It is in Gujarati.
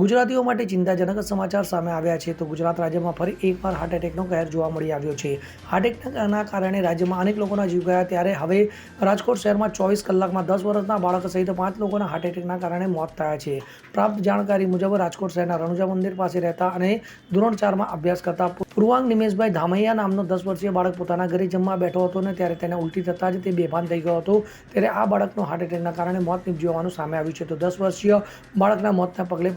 ગુજરાતીઓ માટે ચિંતાજનક સમાચાર સામે આવ્યા છે, તો ગુજરાત રાજ્યમાં ફરી એકવાર હાર્ટ એટેકનો કહેર જોવા મળી આવ્યો છે. હાર્ટ એટેકના કારણે રાજ્યમાં અનેક લોકોના જીવ ગયા, ત્યારે હવે રાજકોટ શહેરમાં ચોવીસ કલાકમાં દસ વર્ષના બાળક સહિત પાંચ લોકોના હાર્ટ એટેકના કારણે મોત થયા છે. પ્રાપ્ત જાણકારી મુજબ રાજકોટ શહેરના રણુજા મંદિર પાસે રહેતા અને ધોરણ ચારમાં અભ્યાસ કરતા પૂર્વાંગ નિમેશભાઈ ધામૈયા નામનો દસ વર્ષીય બાળક પોતાના ઘરે જમવા બેઠો હતો ને ત્યારે તેને ઉલટી થતાં જ તે બેભાન થઈ ગયો હતો. ત્યારે આ બાળકનું હાર્ટ એટેકના કારણે મોત નિપજવાનું સામે આવ્યું છે. તો દસ વર્ષીય બાળકના મોતના પગલે